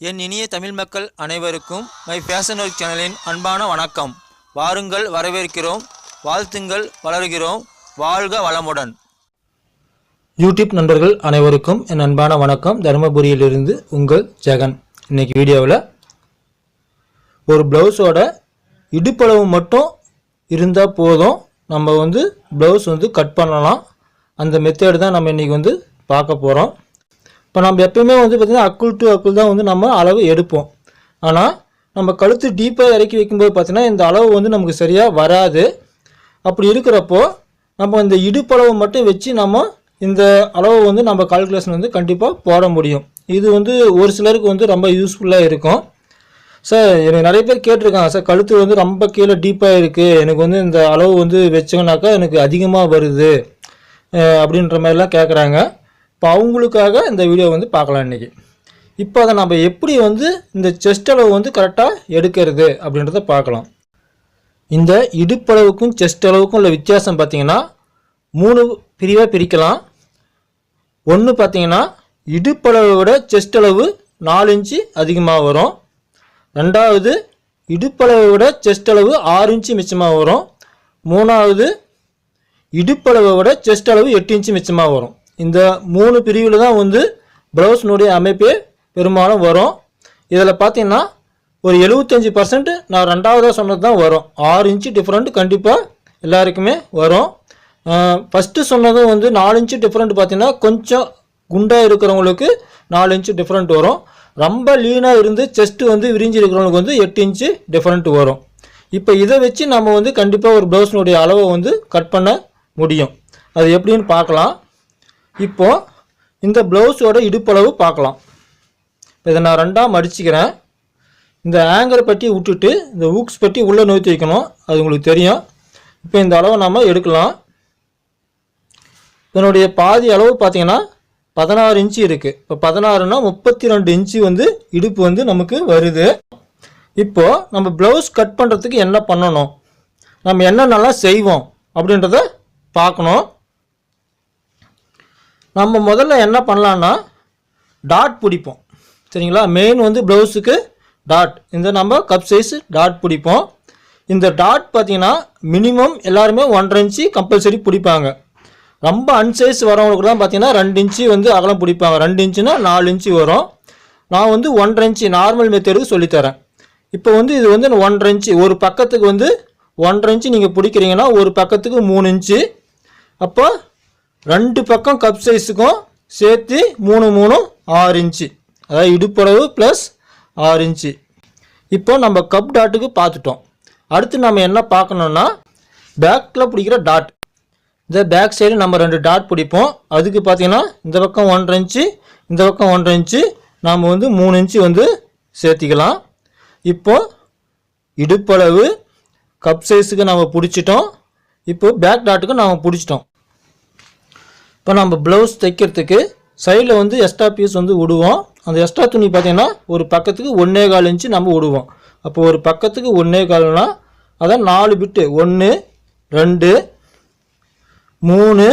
என் இனிய தமிழ் மக்கள் அனைவருக்கும் மை ஃபேஷன் ஒர்க் சேனலின் அன்பான வணக்கம். வாருங்கள் வரவேற்கிறோம் வாழ்த்துங்கள் வளர்கிறோம் வாழ்க வளமுடன். யூடியூப் நண்பர்கள் அனைவருக்கும் என் அன்பான வணக்கம். தருமபுரியிலிருந்து உங்கள் ஜெகன். இன்றைக்கி வீடியோவில் ஒரு ப்ளவுஸோட இடுப்பளவு மட்டும் இருந்தால் போதும். நம்ம வந்து ப்ளவுஸ் வந்து கட் பண்ணலாம். அந்த மெத்தேடு தான் நம்ம இன்றைக்கி வந்து பார்க்க போகிறோம் இப்போ நம்ம எப்பயுமே வந்து பார்த்திங்கன்னா அக்குள் டு அக்குள் தான் வந்து நம்ம அளவு எடுப்போம். ஆனால் நம்ம கழுத்து டீப்பாக இறக்கி வைக்கும்போது பார்த்திங்கன்னா இந்த அளவு வந்து நமக்கு சரியாக வராது. அப்படி இருக்கிறப்போ நம்ம இந்த இடுப்பளவு மட்டும் வச்சு நம்ம இந்த அளவு வந்து நம்ம கால்குலேஷன் வந்து கண்டிப்பாக போட முடியும். இது வந்து ஒரு சிலருக்கு வந்து ரொம்ப யூஸ்ஃபுல்லாக இருக்கும். சார் எனக்கு நிறைய பேர் கேட்டிருக்காங்க சார் கழுத்து வந்து ரொம்ப கீழே டீப்பாக இருக்குது எனக்கு வந்து இந்த அளவு வந்து வச்சோன்னாக்கா எனக்கு அதிகமாக வருது. அப்படின்ற மாதிரிலாம் கேட்குறாங்க இப்போ அவங்களுக்காக இந்த வீடியோ வந்து பார்க்கலாம் இன்றைக்கி இப்போ அதை நம்ம எப்படி வந்து இந்த செஸ்ட் அளவு வந்து கரெக்டாக எடுக்கிறது அப்படின்றத பார்க்கலாம். இந்த இடுப்பளவுக்கும் செஸ்ட் அளவுக்கும் உள்ள வித்தியாசம் பார்த்திங்கன்னா மூணு பிரிவாக பிரிக்கலாம். ஒன்று பார்த்தீங்கன்னா இடுப்பளவை விட செஸ்ட் அளவு நாலு இன்ச்சு அதிகமாக வரும். ரெண்டாவது இடுப்பளவை விட செஸ்ட் அளவு ஆறு இன்ச்சு மிச்சமாக வரும். மூணாவது இடுப்பளவை விட செஸ்ட் அளவு எட்டு இன்ச்சு மிச்சமாக வரும். இந்த மூணு பிரிவில் தான் வந்து ப்ளவுஸ்னுடைய அமைப்பே பெரும்பாலும் வரும். இதில் பார்த்தீங்கன்னா ஒரு எழுபத்தஞ்சி பர்சன்ட் நான் ரெண்டாவதாக சொன்னது தான் வரும். ஆறு இன்ச்சு டிஃப்ரெண்ட் கண்டிப்பாக எல்லாருக்குமே வரும். ஃபஸ்ட்டு சொன்னதும் வந்து நாலு இன்ச்சு டிஃப்ரெண்ட் பார்த்தீங்கன்னா கொஞ்சம் குண்டாக இருக்கிறவங்களுக்கு நாலு இன்ச்சு டிஃப்ரெண்ட் வரும். ரொம்ப லீனாக இருந்து செஸ்ட்டு வந்து விரிஞ்சு இருக்கிறவங்களுக்கு வந்து எட்டு இன்ச்சு டிஃப்ரெண்ட் வரும். இப்போ இதை வச்சு நம்ம வந்து கண்டிப்பாக ஒரு ப்ளவுஸ்னுடைய அளவை வந்து கட் பண்ண முடியும். அது எப்படின்னு பார்க்கலாம். இப்போ இந்த ப்ளவுஸோட இடுப்பளவு பார்க்கலாம். இதை நான் ரெண்டாக மடிச்சுக்கிறேன். இந்த ஆங்கர் பட்டி விட்டுட்டு இந்த ஊக்ஸ் பட்டி உள்ளே நோக்கி வைக்கணும். அது உங்களுக்கு தெரியும். இப்போ இந்த அளவை நம்ம எடுக்கலாம். இதனுடைய பாதி அளவு பார்த்தீங்கன்னா பதினாறு இன்ச்சு இருக்குது இப்போ பதினாறுனா முப்பத்தி ரெண்டு இன்ச்சு வந்து இடுப்பு வந்து நமக்கு வருது. இப்போ நம்ம ப்ளவுஸ் கட் பண்ணுறதுக்கு என்ன பண்ணணும்? நம்ம என்னென்னலாம் செய்வோம் அப்படின்றத பார்க்கணும். நம்ம முதல்ல என்ன பண்ணலான்னா டாட் பிடிப்போம். சரிங்களா? மெயின் வந்து ப்ளவுஸுக்கு டாட் இந்த நம்ம கப் சைஸ் டாட் பிடிப்போம். இந்த டாட் பார்த்தீங்கன்னா மினிமம் எல்லாருமே ஒன்றரை இன்ச்சு கம்பல்சரி பிடிப்பாங்க. ரொம்ப அன்சைஸ் வரவங்களுக்குலாம் பார்த்தீங்கன்னா ரெண்டு இன்ச்சு வந்து அகலம் பிடிப்பாங்க. ரெண்டு இன்ச்சுனா நாலு இன்ச்சு வரும். நான் வந்து ஒன்றரை இன்ச்சு நார்மல் மெத்தேடுக்கு சொல்லித்தரேன். இப்போ வந்து இது வந்து ஒன்றரை இன்ச்சு ஒரு பக்கத்துக்கு வந்து ஒன்றரை இன்ச்சு நீங்கள் பிடிக்கிறீங்கன்னா ஒரு பக்கத்துக்கு மூணு இன்ச்சு அப்போ ரெண்டு பக்கம் கப் சைஸுக்கும் சேர்த்து மூணு மூணு ஆறு இன்ச்சு. அதாவது இடுப்பளவு ப்ளஸ் ஆறு இன்ச்சு. இப்போ நம்ம கப் டாட்டுக்கு பார்த்துட்டோம். அடுத்து நம்ம என்ன பார்க்கணுன்னா பேக்கில் பிடிக்கிற டாட் இந்த பேக் சைடு நம்ம ரெண்டு டாட் பிடிப்போம். அதுக்கு பார்த்தீங்கன்னா இந்த பக்கம் ஒன்றரை இன்ச்சு இந்த பக்கம் ஒன்றரை இன்ச்சு நாம் வந்து மூணு இன்ச்சு வந்து சேர்த்திக்கலாம். இப்போ இடுப்பளவு கப் சைஸுக்கு நம்ம பிடிச்சிட்டோம். இப்போ பேக் டாட்டுக்கு நாம் பிடிச்சிட்டோம். இப்போ நம்ம ப்ளவுஸ் தைக்கிறதுக்கு சைடில் வந்து எக்ஸ்ட்ரா பீஸ் வந்து விடுவோம் அந்த எக்ஸ்ட்ரா துணி பார்த்தீங்கன்னா ஒரு பக்கத்துக்கு ஒன்றே கால் இன்ச்சு நம்ம விடுவோம் அப்போ ஒரு பக்கத்துக்கு ஒன்றே கால்னா அதான் நாலு பிட்டு ஒன்று ரெண்டு மூணு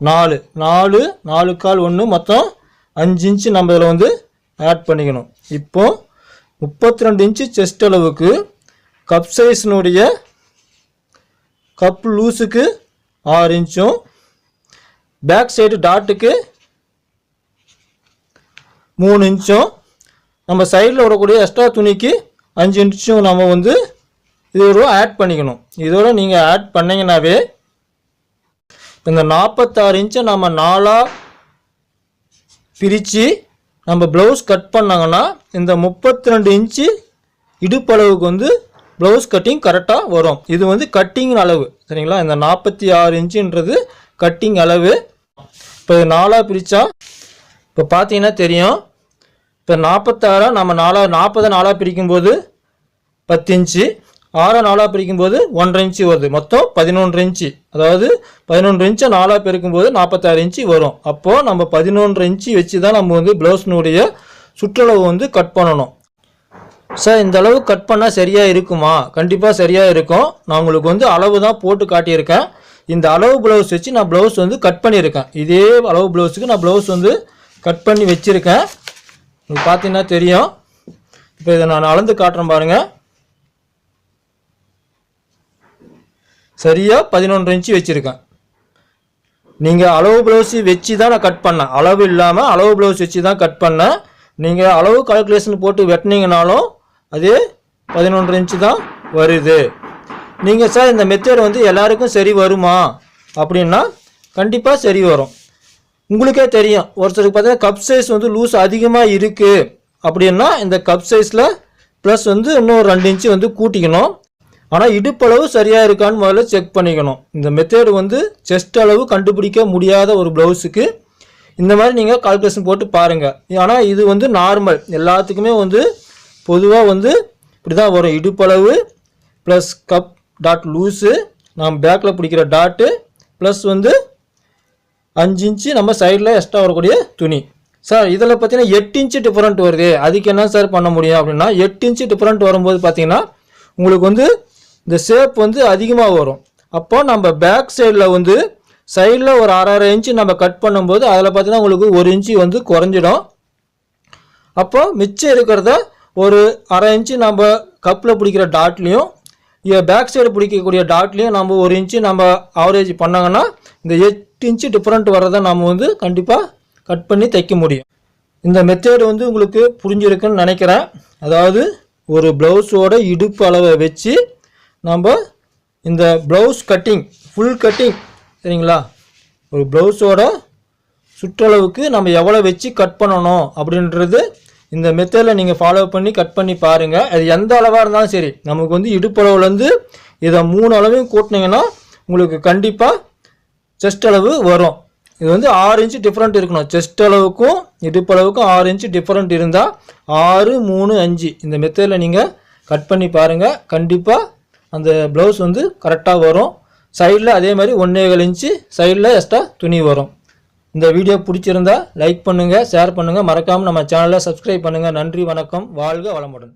நாலு. நாலு நாலு கால் ஒன்று மொத்தம் அஞ்சு இன்ச்சு நம்ம இதில் வந்து ஆட் பண்ணிக்கணும். இப்போ முப்பத்தி ரெண்டு இன்ச்சு செஸ்ட் அளவுக்கு கப் சைஸினுடைய கப் லூஸுக்கு ஆறு இன்ச்சும் பேக் சைடு டாட்டுக்கு மூணு இன்ச்சும் நம்ம சைடில் விடக்கூடிய எக்ஸ்ட்ரா துணிக்கு அஞ்சு இன்ச்சும் நம்ம வந்து இதோட ஆட் பண்ணிக்கணும். இதோட நீங்கள் ஆட் பண்ணீங்கன்னாவே இந்த நாற்பத்தாறு இன்ச்சை நம்ம நாலாக பிரித்து நம்ம ப்ளவுஸ் கட் பண்ணாங்கன்னா இந்த முப்பத்தி ரெண்டு இன்ச்சு இடுப்பளவுக்கு வந்து ப்ளவுஸ் கட்டிங் கரெக்டாக வரும். இது வந்து கட்டிங் அளவு. சரிங்களா? இந்த நாற்பத்தி ஆறு இன்ச்சுன்றது கட்டிங் அளவு. இப்போ நாலாக பிரித்தா இப்போ பார்த்தீங்கன்னா தெரியும். இப்போ நாற்பத்தாறா நம்ம நாலாக நாற்பதை நாலாக பிரிக்கும்போது பத்து இன்ச்சு ஆறா நாலாக பிரிக்கும்போது ஒன்றரை இன்ச்சு வருது. மொத்தம் பதினொன்று இன்ச்சு. அதாவது பதினொன்று இன்ச்சை நாலாக பிரிக்கும்போது நாற்பத்தாறு இன்ச்சு வரும். அப்போது நம்ம பதினொன்று இன்ச்சு வச்சு தான் நம்ம வந்து ப்ளவுஸ்னுடைய சுற்றளவு வந்து கட் பண்ணணும். சார் இந்த அளவு கட் பண்ணால் சரியாக இருக்குமா? கண்டிப்பாக சரியாக இருக்கும். நான் உங்களுக்கு வந்து அளவு தான் போட்டு காட்டியிருக்கேன். இந்த அளவு ப்ளவுஸ் வச்சு நான் ப்ளவுஸ் வந்து கட் பண்ணியிருக்கேன். இதே அளவு ப்ளவுஸுக்கு நான் ப்ளவுஸ் வந்து கட் பண்ணி வச்சுருக்கேன். உங்களுக்கு பார்த்தீங்கன்னா தெரியும். இப்போ இதை நான் அளந்து காட்டுறேன் பாருங்கள் சரியாக பதினொன்று இன்ச்சு வச்சுருக்கேன். நீங்கள் அளவு ப்ளவுஸ் வச்சு தான் நான் கட் பண்ணேன். அளவு இல்லாமல் அளவு ப்ளவுஸ் வச்சு தான் கட் பண்ணேன். நீங்கள் அளவு கால்குலேஷன் போட்டு வெட்டினீங்கனாலும் அதே பதினொன்று இன்ச்சு தான் வருது. நீங்கள் சார் இந்த மெத்தேடு வந்து எல்லாருக்கும் சரி வருமா? அப்படின்னா கண்டிப்பாக சரி வரும். உங்களுக்கே தெரியும். ஒருத்தருக்கு பார்த்தீங்கன்னா கப் சைஸ் வந்து லூஸ் அதிகமாக இருக்குது அப்படின்னா இந்த கப் சைஸில் ப்ளஸ் வந்து இன்னும் ரெண்டு இன்ச்சு வந்து கூட்டிக்கணும். ஆனால் இடுப்பளவு சரியாக இருக்கான்னு முதல்ல செக் பண்ணிக்கணும். இந்த மெத்தேடு வந்து செஸ்ட் அளவு கண்டுபிடிக்க முடியாத ஒரு ப்ளவுஸுக்கு இந்த மாதிரி நீங்கள் கால்குலேஷன் போட்டு பாருங்கள் ஆனால் இது வந்து நார்மல் எல்லாத்துக்குமே வந்து பொதுவாக வந்து இப்படி தான் வரும். இடுப்பளவு ப்ளஸ் கப் டாட் லூஸு நம்ம பேக்கில் பிடிக்கிற டாட்டு ப்ளஸ் வந்து அஞ்சு இன்ச்சு நம்ம சைடில் எக்ஸ்ட்ரா வரக்கூடிய துணி. சார் இதில் பார்த்தீங்கன்னா எட்டு இன்ச்சு டிஃப்ரெண்ட் வருது. அதுக்கு என்ன சார் பண்ண முடியும் அப்படின்னா எட்டு இன்ச்சு டிஃப்ரெண்ட் வரும்போது பார்த்தீங்கன்னா உங்களுக்கு வந்து இந்த ஷேப் வந்து அதிகமாக வரும். அப்போ நம்ம பேக் சைடில் வந்து சைடில் ஒரு அரை அரை இன்ச்சு நம்ம கட் பண்ணும்போது அதில் பார்த்தீங்கன்னா உங்களுக்கு ஒரு இன்ச்சு வந்து குறைஞ்சிடும். அப்போ மிச்சம் இருக்கிறத ஒரு அரை இன்ச்சு நம்ம கப்பில் பிடிக்கிற டாட்லேயும் பேக் சைடு பிடிக்கக்கூடிய டாட்லேயும் நம்ம ஒரு இன்ச்சு நம்ம ஆவரேஜ் பண்ணாங்கன்னா இந்த எட்டு இன்ச்சு டிஃப்ரெண்ட் வர்றதை நம்ம வந்து கண்டிப்பாக கட் பண்ணி தைக்க முடியும். இந்த மெத்தேடு வந்து உங்களுக்கு புரிஞ்சிருக்குன்னு நினைக்கிறேன். அதாவது ஒரு ப்ளவுஸோட இடுப்பு அளவை வச்சு நம்ம இந்த ப்ளவுஸ் கட்டிங் ஃபுல் கட்டிங் சரிங்களா? ஒரு ப்ளவுஸோட சுற்றளவுக்கு நம்ம எவ்வளோ வச்சு கட் பண்ணணும் அப்படின்றது இந்த மெத்தடில் நீங்கள் ஃபாலோ பண்ணி கட் பண்ணி பாருங்கள் அது எந்த அளவாக இருந்தாலும் சரி நமக்கு வந்து இடுப்பளவுலேருந்து இதை மூணு அளவையும் கூட்டினீங்கன்னா உங்களுக்கு கண்டிப்பாக செஸ்ட் அளவு வரும். இது வந்து ஆறு இன்ச்சு டிஃப்ரெண்ட் இருக்கணும். செஸ்ட் அளவுக்கும் இடுப்பளவுக்கும் ஆறு இன்ச்சு டிஃப்ரெண்ட் இருந்தால் ஆறு மூணு அஞ்சு. இந்த மெத்தடில் நீங்கள் கட் பண்ணி பாருங்கள் கண்டிப்பாக அந்த ப்ளவுஸ் வந்து கரெக்டாக வரும். சைடில் அதே மாதிரி ஒன்றேகால் இன்ச்சு சைடில் எக்ஸ்ட்ரா துணி வரும். இந்த வீடியோ பிடிச்சிருந்தா லைக் பண்ணுங்கள் ஷேர் பண்ணுங்கள் மறக்காமல் நம்ம சேனலை சப்ஸ்கிரைப் பண்ணுங்கள் நன்றி வணக்கம். வாழ்க வளமுடன்.